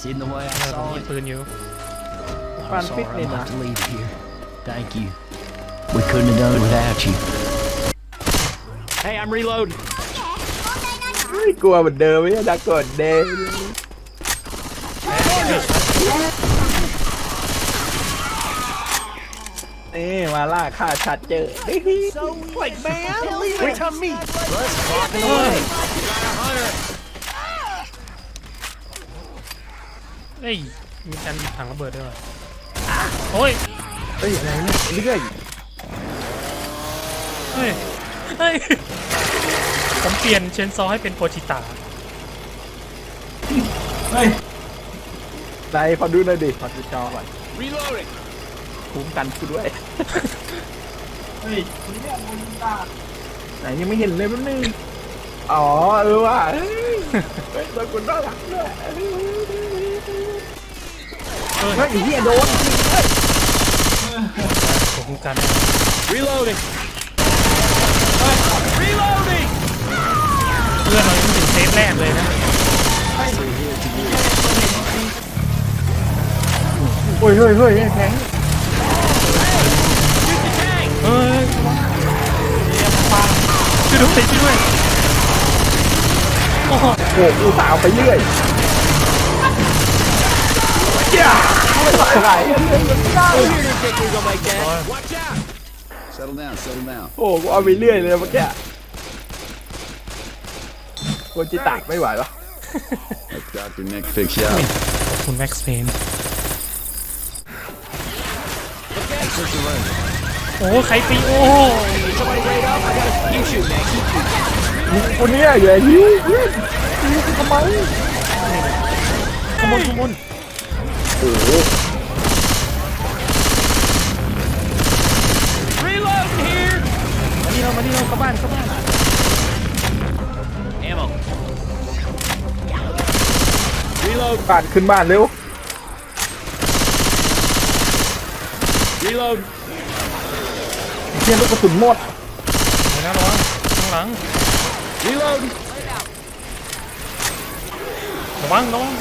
Seen the way I เออผม saw มี it. ปืนอยู่ ฟัน I'm ฟิต sorry นี่ I'm นะ about to leave here. Thank you. We couldn't have done it without you. Hey, I'm reloading. ไม่กลัวเหมือนเดิมไม่ใช่ดักกดเดงนี่มาล่าฆ่าชัดเจอ Like, man, leave it to me. เอ้ย มีการหยิบถังระเบิดด้วยว่ะโอ้ย เฮ้ยอะไรเนี่ยเรื่อยเฮ้ย เฮ้ย ผมเปลี่ยนเชนซอให้เป็นโปชิตะไหนขอดูหน่อยดิขอดูจอก่อน Reloading. คุ้มกันกูด้วยไหนยังไม่เห็นเลยแป๊บนึงอ๋อเออว่ะเฮ้ยเฮ้ยโดนกูน่ารักด้วย เออเฮ้ยไอ้เหี้ยโดนผมคุ้มกัน Reloading. Reloading. เพื่อนเรายังไม่ถึงเซฟแรกเลยนะโอ้ยเฮ้ยเฮ้ยแข็งเฮ้ยช่วยด้วยช่วยด้วยโอ้โหโอ้กูสาวไปเรื่อย Settle down, settle down. โอ้กูเอาไปเรื่อยเลยเมื่อกี้กูจิตากไม่ไหวหรอ Let Dr. Nick fix you up. ขอบคุณแม็กซ์เพนโอ้ใครตีโอ้คนเนี้ยอย่าหิวเพื่อนหิวทำไมขโมยขโมย โอ้โหมานี่เรามานี่เราเข้าบ้านเข้าบ้าน Ammo. Reload. บ้านขึ้นบ้านเร็ว Reload. เที่ยนลูกกระสุนหมดเดี๋ยวนะระวังข้างหลัง Reload. ระวังระวัง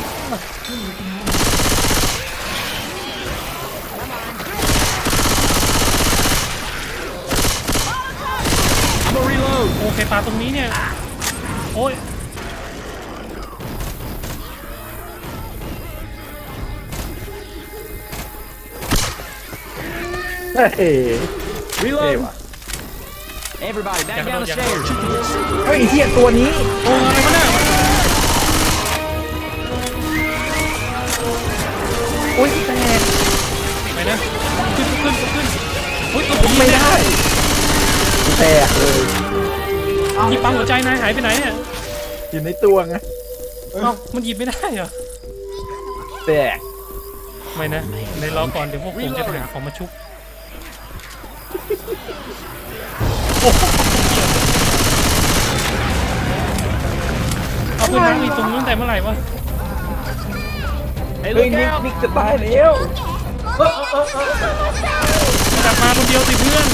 I'm a reload. โอเค ปลาตรงนี้เนี่ย โอ้ยเฮ้ยเท่ Reload. ว่ะ Everybody, back Yeah, down the yeah. stairs. เฮ้ยไอ้เที่ยตัวนี้ โอ้อะไรมาเนี่ยโอ้ยแตกไปนะขึ้นขึ้นขึ้นโอ้ยตัวผมไม่ได้ แตกเลย ที่ปั๊มหัวใจนายหายไปไหนเนี่ยอยู่ในตัวไงเอ้ามันหยิบไม่ได้เหรอแตกไม่นะในรอก่อนเดี๋ยวพวกผมจะหาของมาชุบโอ้โหเอาเพื่อนน้ำอีกตรงนู้นแต่เมื่อไหร่วะ Hey, เฮ้ย look นิก out. นิกจะตายแล้วกลับมาคนเดียวสิเพื่อน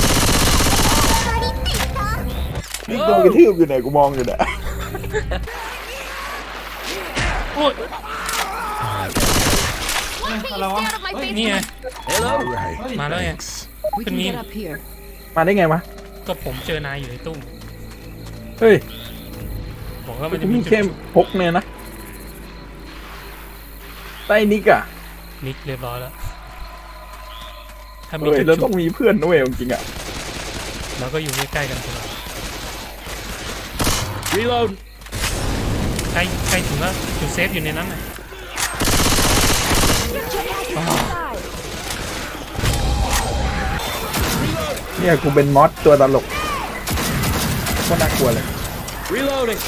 นิกโดนกระทืบอยู่ไหนกูมองอยู่เนี่ยโอ้ยนี่ไง Hello. มาแล้วไง We Can can you- get up here. มาได้ไงวะก็ผมเจอนายอยู่ในตู้เฮ้ยบอกว่ามันกูจะมีมีจุดเข้มพกเนี่ยนะใต้นิกอะนิกเรียบร้อยแล้ว ถ้ามีเฮ้ยจุดเราชุต้อบงมีเพื่อนนะเว้ยจริงๆอะเราก็อยู่ใกล้ๆกันตลอด Reload. ใกล้ใกล้ถึงแล้วจุดเซฟอยู่ในนั้นน่ะเนี่ยกูเป็นมอสตัวตลกก็น่ากลัวเลย Reloading.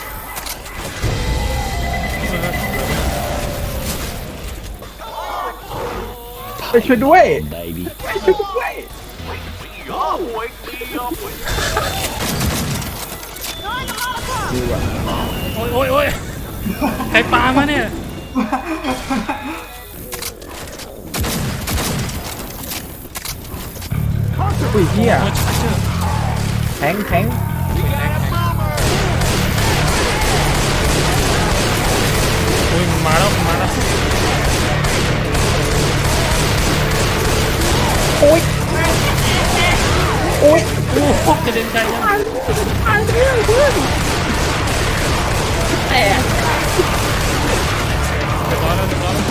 ไปช่วยด้วย Baby. ไปช่วยด้วย คิว่ะโอ้ยโอ้ยโอ้ยใครปามาเนี่ยอุ้ยเฮียแทงแทงโอ้ยมาแล้วมาแล้วโอ้ยโอ้ยโอ้ยกระเด็นไกลจัง แต่เรียบร้อยแล้วเรียบร้อยแล้ว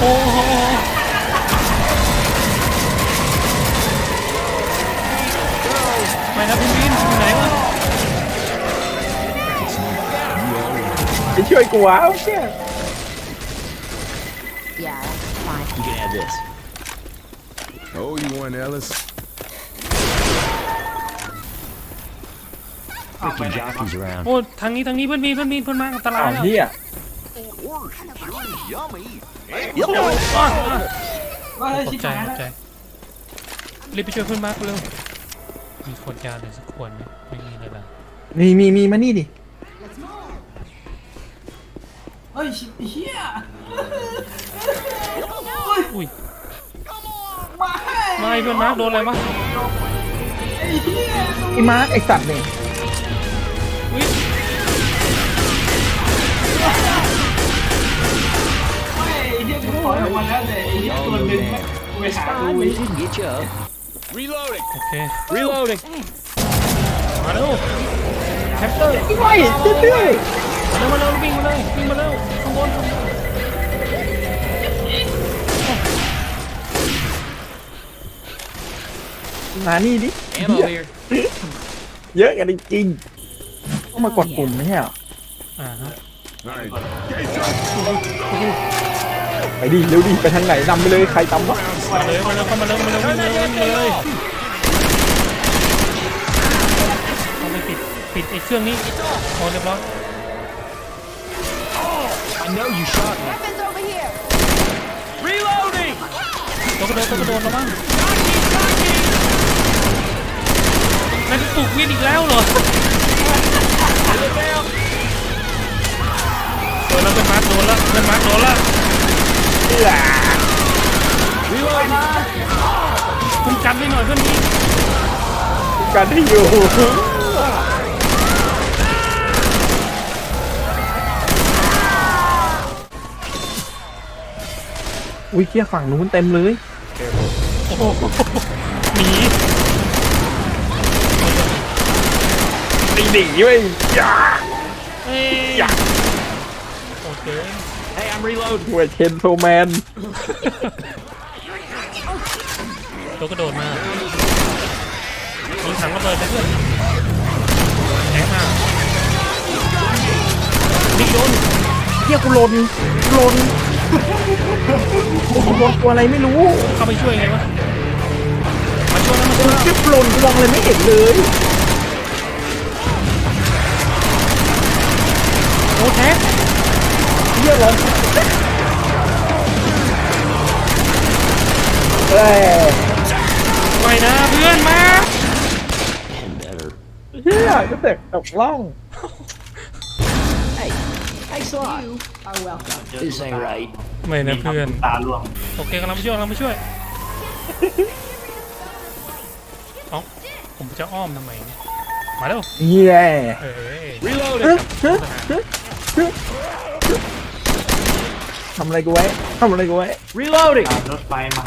โอ้โหไม่นะพี่วินอยู่ไหนวะไปช่วยกูวะโอเค Yeah, fine. You can have this. Oh, you want Ellis? Freaking jockeys around. โอ้ทางนี้ทางนี้เพื่อนมีเพื่อนมีเพื่อนมาอันตราอ้ายวแล้วเฮียอ้าวอ้าวตกใจตกใจรีบไปช่วยเพื่อนมาร์คเร็วมีขวดยาเลยสักขวดไหมไม่มีเลยล่ะมีมีมีมานี่ดิ เฮ้ยเฮียอุ้ยมาไม่เพื่อนมาร์คโดนอะไรวะไอ้เฮีย ไอ้มาร์คไอ้สัตว์นี่อุ้ย ไม่ไอ้เฮียกูถอยออกมาแล้วแต่ไอ้เฮียตัวหนึ่งไม่กูไปหาดู Fine, we didn't get you up. โอเค reloading มาเร็วแคปเตอร์ไม่เรื่อยมาเร็วมาเร็ววิ่งมาเลยวิ่งมาเร็วข้างบนข้างบนๆมานี่ดิ Ammo here. เยอะกันจริงๆ ต้องมากดปุ่มไม่ใช่เหรออ่าฮะไปดิเร็วดิไปทางไหนนำไปเลยใครตำวะมาเลยมาเร็วเข้ามาเร็วมาเร็ววิ่งเลยวิ่งเลยเอาไปปิดปิดไอ้เครื่องนี้โอ้เรียบร้อย I know you shot me. Weapons over here! Reloading! ตัวกระโดดตัวกระโดดแล้วมั้งนั่นปลุกวินอีกแล้วเหรอ โดนแล้วเป็นมาร์คโดนแล้วเป็นมาร์คโดนแล้วคุมกันไว้หน่อยเพื่อนนี้กันที่อยู่อุ้ยเคียฝั่งนู้นเต็มเลย โอ้โหหนี ไอ้ หนีเว้ยอย่าเอ้ยโอเค Hey, I'm reloading. หัวเชนโซแมนตัวกระโดดมายิงถังระเบิดไปเพื่อนแทงมานี่โดนเฮียกูหลนหลนกูโดนตัวอะไรไม่รู้เข้าไปช่วยไงวะ มาช่วยนะมาช่วยจิ๊บหลนกูมองอะไรไม่เห็นเลย แท็กเฮียหลนเอ้ยไม่นะเพื่อนมา And better. เฮียก็เสกตกล่อง Hey, hey, Slot. Are welcome. This ain't right. ไม่นะเพื่อน ตาล่วงโอเคกำลังไปช่วยกำลังไปช่วยเอ้าผมจะอ้อมทำไมเนี่ย มาเร็วเฮียเอ้ย Reloading. ทำอะไรกูไว้ทำอะไรกูไว้ Reloading. ตามรถไฟมา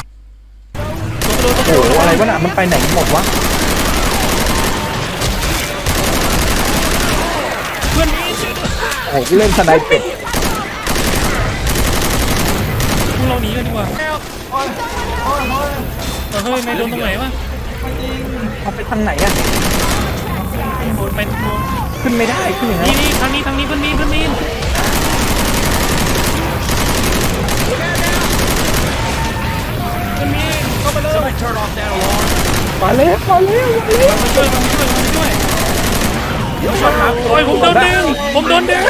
ตัวกระโดดตัวกระโดดโอ้โหอะไรวะน่ะมันไปไหนหมดวะเพื่อนนี้ช่วยด้วยโอ้โหกูเล่นสไนเป็ดพวกเราหนีกันดีกว่าเออเฮ้ยนายโดนตรงไหนวะ เอาไปทางไหนอะ โดนไปโดนขึ้นไม่ได้ขึ้นยังไงนี่นี่ทางนี้ทางนี้เพื่อนนี้เพื่อนนี้เพื่อนนี้เข้าไปเลย Somebody turn off that alarm. มาแล้วมาแล้วมาแล้วมาช่วยมาช่วยมาช่วยโอ้ยผมโดนดึงผมโดนดึง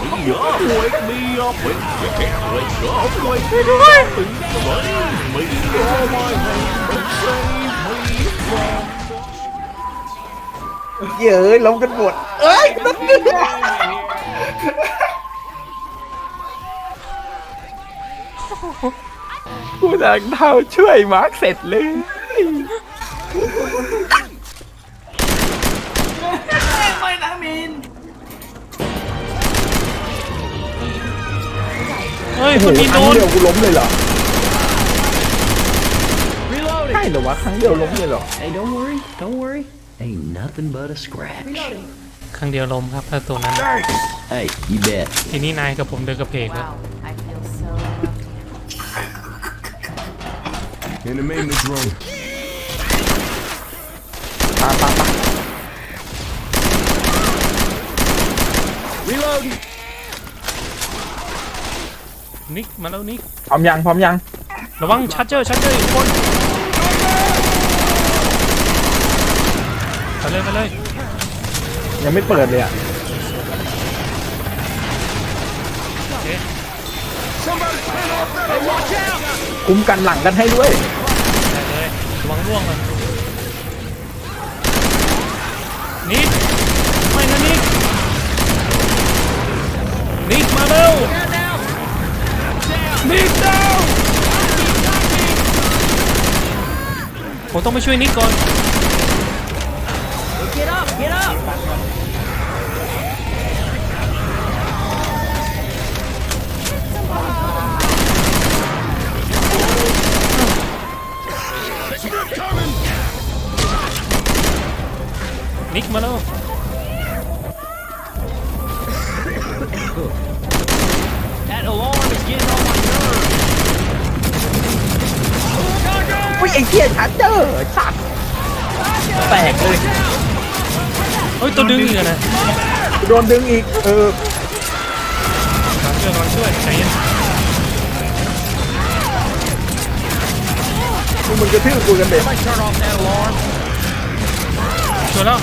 เหยอะหวยมีเหยอะเป็นแค่หวยเหอหวยไม่ด้วยถึงจะไหวไม่ยอมไม่ให้ไม่ใม่ไม่อมเยอะล้มกันหมดเอ้ยนั่นนึงกูดังเท่าช่วยมาร์กเสร็จเลย โอ้โห คนมี ค โด รั้ง น เดียวกูล้มเลยเหรอ Reloading. ใช่เหรอวะครั้งเดียวล้มเลยเหรอ Hey, don't worry. Don't worry. Ain't nothing but a scratch. Reloading. ครั้งเดียวลมครับถ้าตรงนั้น Hey, you bet. ทีนี้นายกับผมเดินกระเพกแล้ว Wow, I feel so lucky. In the maintenance room. ปาปาปา Reloading. นิกมาแล้วนิกพร้อมยังพร้อมยังระวังชาร์เจอร์ชาร์เจอร์อีกคนไปเลยไปเลยยังไม่เปิดเลยอะโอเคคุ้มกันหลังกันให้ด้วยได้เลยระวังร่วงเลยนิกไม่นะนิกนิกมาเร็วนิกดาว ผมต้องไปช่วยนิกก่อน Get up. Get up. นิกมาแล้ว ไอ้เหี้ยชาร์เจอร์สัตว์แตกเลยเฮ้ยตัวดึงอีกอะนะโดนดึงอีก เออมาช่วยมาช่วยใจเย็นพวกมึงกระทืบกูกันเด็ Somebody turn off that alarm. ช่วยแล้ว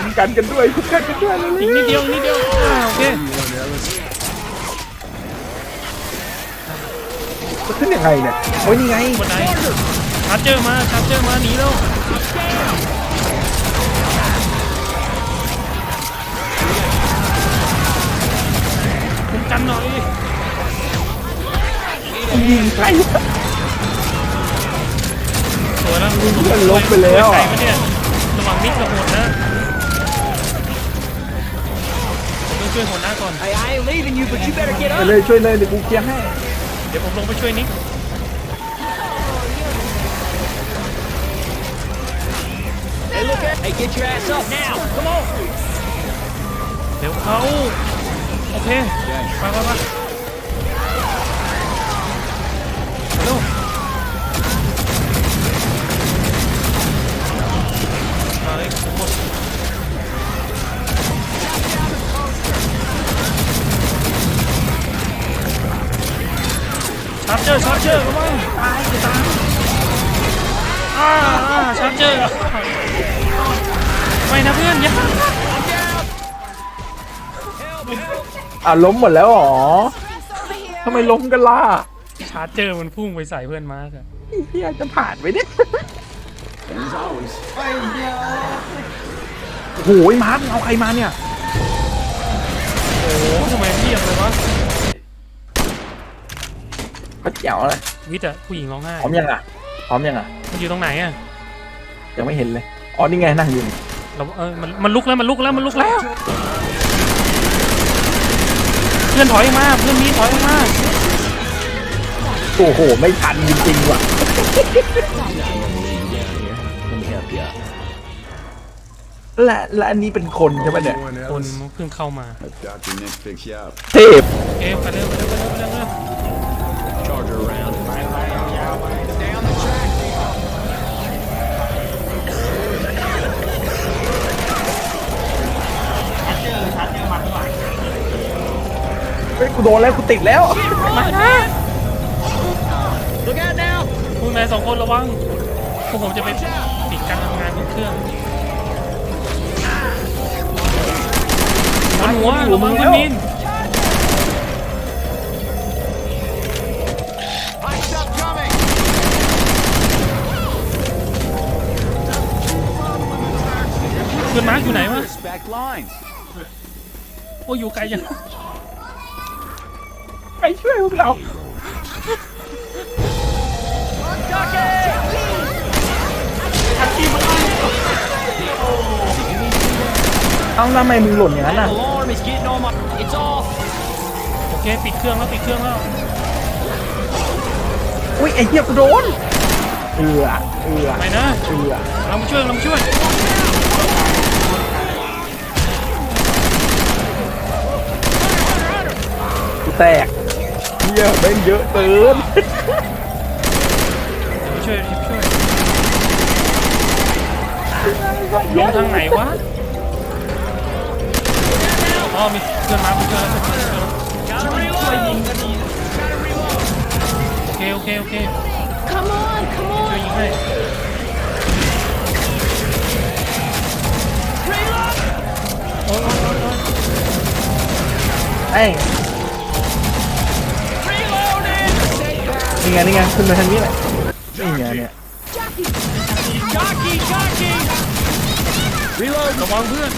คุ้มกันกันด้วยคุ้มกันกันด้วยเลย อีกนิดเดียวอีกนิดเดียวอ่าโอเค จะขึ้นยังไงเนี่ยโอ้ยนี่ไงบันไดชาร์เจอร์มาชาร์เจอร์มาหนีแล้วคุ้มกันหน่อยยิงใครสวยแล้วเพื่อนลบไปแล้วไก่ปะเนี่ยระวังนิดกับโหดนะผมต้องช่วยโหดหน้าก่อน Hey, I ain't leaving you, but you better get ไป up. เลยช่วยเลยเดี๋ยวกูเคลียร์ให้เดี๋ยวผมลงไปช่วยนิก Hey, look at. Hey, get your ass up now. Come on. เดี๋ยวเขาโอเคไปไปไปาร์เจอร์ชาร์เจอร์ระวังอ่าอ่าชาร์เจอร์ไม่นะเพื่อนอย่าอะล้มหมดแล้วเหรอทำไมล้มกันล่ะชาร์เจอร์มันพุ่งไปใส่เพื่อนมาร์กอะไอ้เหี้ยจะผ่านไปเนี่ย As always. โอ้โหมาร์คเอาใครมาเนี่ยโอ้โหทำไมเทียบเลยวะ เขาแจ๋วเลยวิทย์อะผู้หญิงร้องไห้พร้อมยังอะพร้อมยังอะมันอยู่ตรงไหนอะยังไม่เห็นเลยอ๋อนี่ไงนั่งอยู่นี่เราเออมันมันลุกแล้วมันลุกแล้วมันลุกแล้ว เพื่อนถอยมาเพื่อนนี้ถอยมาโอ้โหไม่ทันจริงๆว่ะ Let me help you up. และและอันนี้เป็นคนใช่ไหมเนี่ย Going, คน Ellis. เพิ่งเข้ามา Let Dr. Nick fix you up. เทพโอเคไปเร็วไปเร็วไปเร็วไปเร็ว กูโดนแล้วกูติดแล้วมานะ Look out now. พวกนายสองคนระวังพวกผมจะไปปิดการทำงานของเครื่องบนหัวระวังคุณมินเพื่อนมาร์กอยู่ไหนวะ Back lines. โอ้ยอยู่ไกลจัง ไปช่วยพวกเราเอาแล้วทำไมมึงหล่นอย่างนั้น That อะ alarm is getting on my. It's off. โอเคปิดเครื่องแล้วปิดเครื่องแล้วอุ้ยไอ้เหี้ยกูโดน เอือเอือไปนะเอือเรามาช่วยเรามาช่วยกูแตก เหี้ยแม่งเยอะเกินมาช่วยมาช่วยลงทางไหนวะอ๋อมีเพื่อนมาเพื่อนมาเพื่อนมาเพื่อนมาช่วยยิงก็ดีนะโอเคโอเคโอเค Come on, come ช่วย on. ยิงให้โอ้ยโอ้ย ไอ้นี่ไงนี่ไงขึ้นมาทางนี้แหละนี่ไงเนี่ยระวังเพื่อน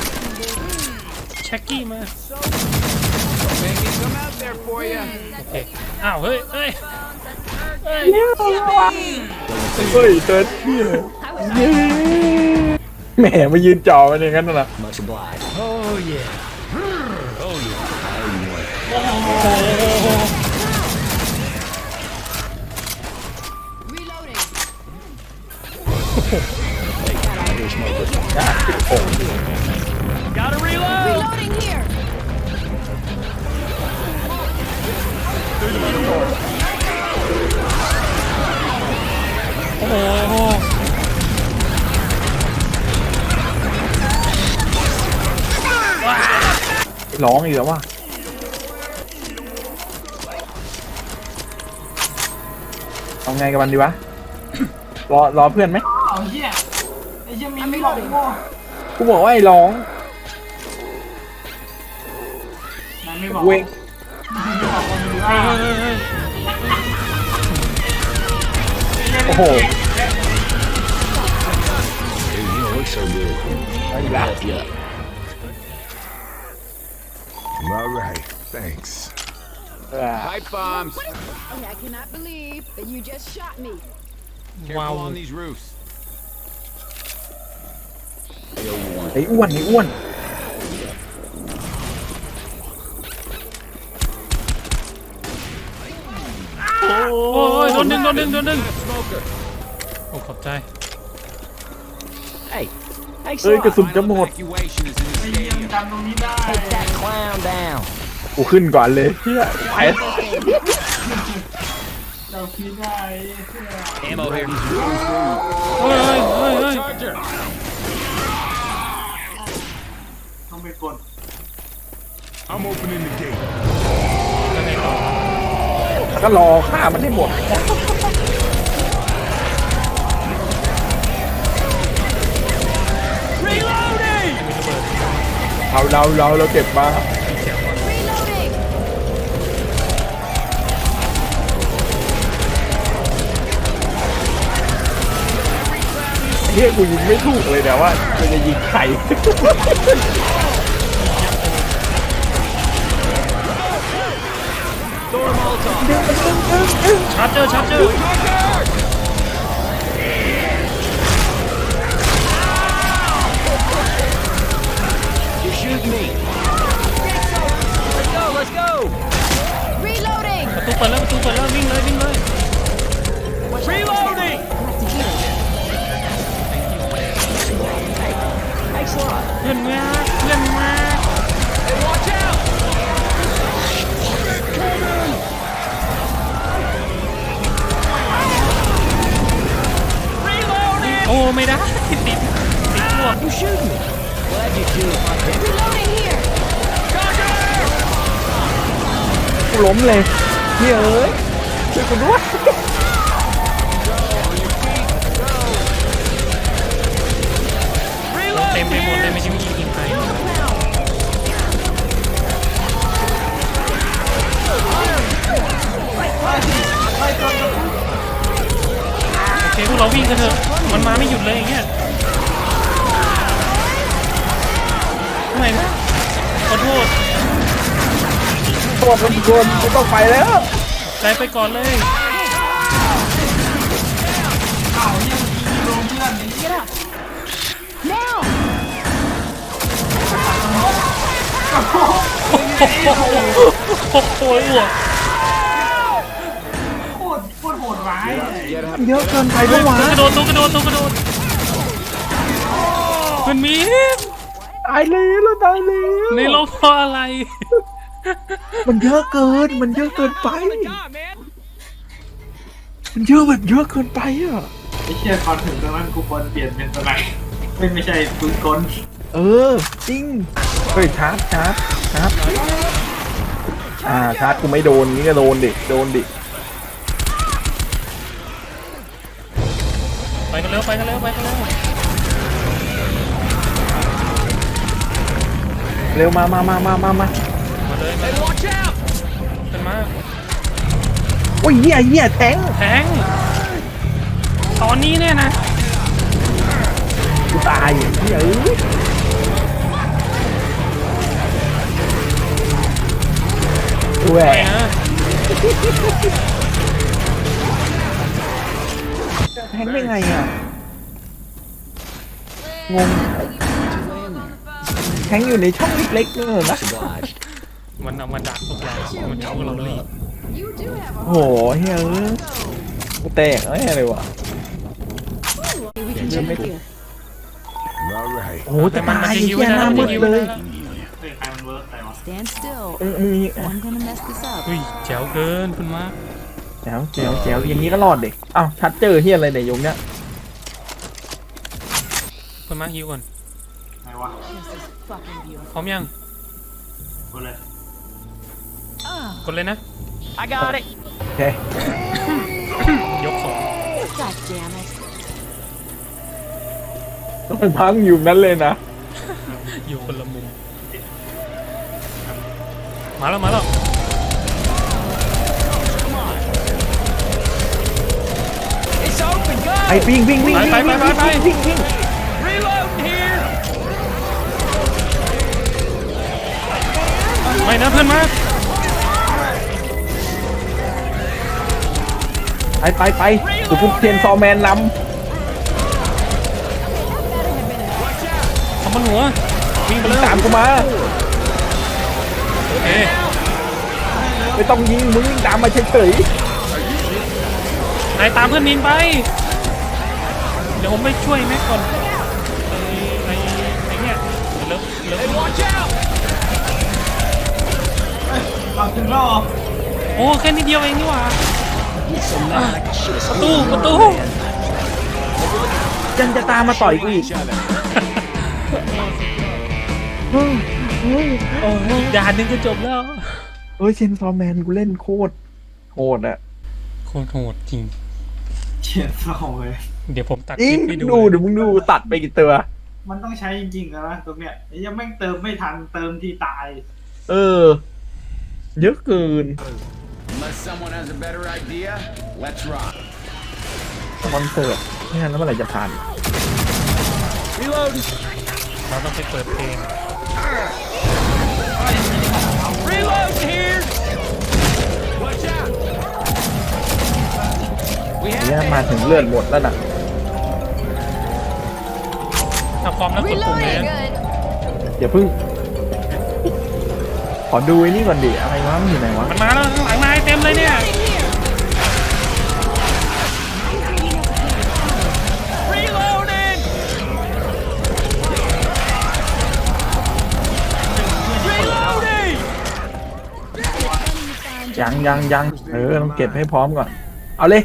แช็กกี้มาโอเคอ้าวเฮ้ยเฮ้ยเฮ้ยเฮ้ยเติร์ดนี่เลยแหมมายืนจ่อมันอย่างนั้นน่ะ Much obliged. oh yeah oh yeah 'Gotta reload. Reloading here. โอ้โห ร้องอีกแล้วว่ะเอาไงกับมันดีวะ รอรอเพื่อนไหม กโง่ กูบอกว่าไอ้ร้อง นายไม่บอก เวง ไม่บอกคนดู เฮ้ ว่าย เฮ้ยเฮ้ย โอ้โห Dude, you don't look so good. เอาอีกแล้ว Help you up. All right, thanks. เออ Pipe bombs. I cannot believe that you just shot me. ว้าว on these roofs. ไอ้อ้วนไอ้อ้วนโอ้ยโดนดึงโดนดึงโดนดึงโอ้ขอบใจ Hey, thanks เอ้ย a กระ lot. สุนจะหมด Evacuation is in ไอ้เหี้ยมันจำตรงนี้ได้ Take that clown down. กูขึ้นก่อนเลยเฮียไปเราคิดได้เพื่อ Ammo here. เฮ้ยเฮ้ยเฮ้ยเฮ้ยต้องไปกด I'm opening the gate. แล้วก็รอฆ่ามันให้หมดเราเราเราเราเก็บมา Reloading. เฮียกูยิงไม่ถูกเลยแต่ว่ามันจะยิงใคร ชาร์เจอร์ชาร์เจอร์ You shoot me. Let's go, let's go. Reloading. ประตูเปิดแล้วประตูเปิดแล้ววิ่งเลยวิ่งเลย Reloading. Thanks a lot. เพื่อนมาเพื่อนมา ไม่ได้ติดติดติดพวก You shoot me. Glad you do it, my pet. Reloading here. กูล้มเลยเฮียเอ้ยช่วยกูด้วยเต็มไปหมดเลยไม่ใช่มียิงใครโอเคพวกเราวิ่งกันเถอะ มันมาไม่หยุดเลยอย่างเงี้ยทำไมนะขอโทษโทษมันโดนกูต้องไปแล้วใจไปก่อนเลยเอ้าเหี้ยมีโรงเพื่อนนี่ Get up. Now. โอ้โหโอ้โหอ้ว เยอะเกินไปปะวะตัวกระโดดตัวกระโดดตัวกระโดดมันมีตายเลยเราตายเลยในโลกเพราะอะไร มันเยอะเกิน มันเยอะเกินไป มันเยอะแบบเยอะเกินไปอะไอ้เชี่ยก่อนถึงตรงนั้นกูควรเปลี่ยนเป็นสไนไม่ไม่ใช่ปืนกลเออจริงเฮ้ยชาร์จชาร์จชาร์จอ่าชาร์จกูไม่โดนงี้ก็โดนดิโดนดิ กันเร็วไปกันเร็วไปกันเร็วเร็วมามามามามามามาเลยมาเลยขึ้นมาโอ้ยเหี้ยเหี้ยแทงแทงตอนนี้เนี่ยนะกูตายเหี้ยเอ้ยแหวไปกนะ แทงได้ไงอะ งง แทงอยู่ในช่องเล็กๆเนี่ยนะ Obliged. มันเอามาดักพวกเรามันเอาพวกเราลีบ You do have โอ้โหเฮ้ยเอ้ยกูแตกแน่เลยว่ะ a. We can check here. All right. โอ้โหจะตายไอ้เหี้ยหน้ามืดเลยเฮ้ยใครมันเวิร์กไปวะ Stand still. เออมี I'm gonna mess this up. เฮ้ยแจ๋วเกินคุณมาร์คแจ๋วแจ๋วแจ๋วอย่างนี้ก็รอดดิอ้าวชัดเจอเฮียอะไรเนี่ยโยมเนี่ยคุณมาร์คฮิวก่อนไหนวะ This is fucking beautiful. พร้อมยังกูเลยกดเลยนะ I got it. โอเคยกสอง God damn it. มันพังอยู่นั้นเลยนะ อยู่คนละมุม มาแล้วมาแล้ว ไอ้วิ่งวิ่งวิ่งวิ่งไปไปวิ่งไปไปวิ่งวิ่ง Reload here. ไม่นะเพื่อนมาไปไปไปกูพุกเทียนซอแมนนทำบนหัววิ่งไปเลยำตามกูมาโอเคไม่ต้องยิงมึงวิ่งตามมาเฉยนายตามเพื่อนนินไปเดี๋ยวผมไปช่วยแม็กก่อนไอ้ไอ้ไอ้เนี่ยเลิฟเลิฟ Watch out. เอาถึงแล้วเหรอโอ้แค่นิดเดียวเองนี่หว่า So mad like I should have ประตูประตูๆยังจะตามมาต่อยกูอีกโอ้ยอีกด่านหนึงก็จบแล้วเฮ้ยเชนซอแมนกูเล่นโคตรโหดอะโคตรโหดจริงเฉียดเศร้าเลย เดี๋ยวผมตัดคอิลิงปให้ดูดูเดี๋ยวมึงดูตัดไปกี่ตัว มันต้องใช้จริงๆนะตรงเนี้ยไอ้ยังแม่งเติมไม่ทันเติมที่ตาย เออ เยอะเกิน Unless someone has a better idea, let's rock. สปอนเซอร์ไม่งั้นแล้วเมื่อไหร่จะผ่าน Reload. เราต้องไปเปิดเพลง Reload here. Watch out. We เนี่ย have มาถึงเลือดหมดแล้วน่ะ ถ้าพร้อมแล้วกดปุ่มเลย Reloading. นะอย่าเพึ่ง ขอดูไอ้นี่ก่อนดิ อะไรวะมันอยู่ไหนวะ มันมาแล้วข้างหลังนายเต็มเลยเนี่ย reloading. Reloading. ยังยังยังเออ ต้องเก็บให้พร้อมก่อน เอาเลย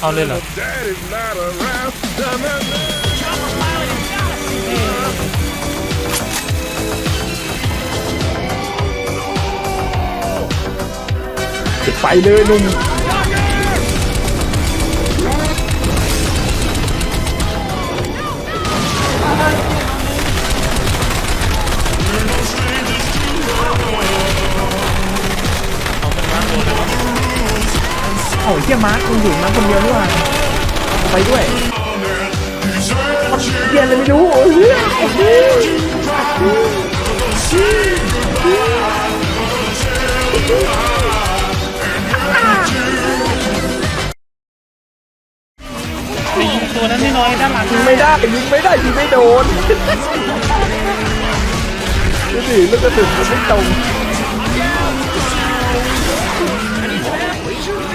เอาเลยเหรอไปเลยนุ่ม โอ้ยเฮียมาร์คคงอยู่มาร์คคนเดียวด้วย ไปด้วยเฮียอะไรไม่รู้เฮียยิงตัวนั้นน้อยด้านหลังยิงไม่ได้ยิงไม่ได้ยิงไม่โดนดูสิลูกกระสุนมันไม่ตรง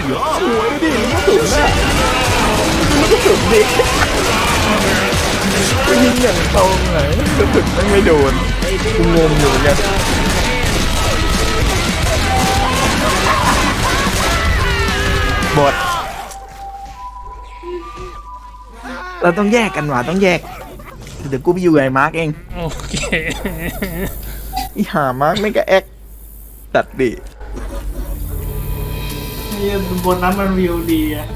สวยดิลูกกระสุนน่ะลูกกระสุนดิกูยิงอย่างตรงเลยกระสุนมันไม่โดนกูงงอยู่เหมือนกันบทเราต้องแยกกันว่ะต้องแยก เดี๋ยวกูไปอยู่ไอ้มาร์กเองโอเคอีหามาร์กไม่ก็แอคตัดดิ เนี่ยบนนั้นมันวิวดีอะ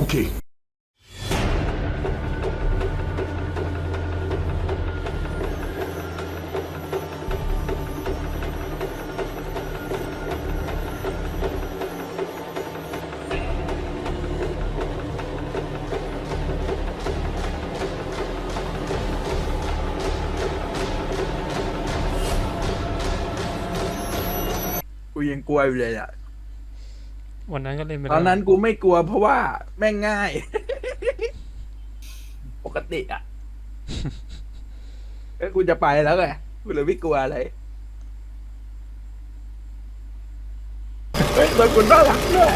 Okay. กูยังกลัวอยู่เลยอะ วันนั้นก็เล่นไปตอนนั้นกูไม่กลัวเพราะว่าแม่งง่าย ปกติอะเอ้ยกูจะไปแล้วไงกูเลยไม่กลัวอะไรเฮ้ยโดนกูน่ารักด้วย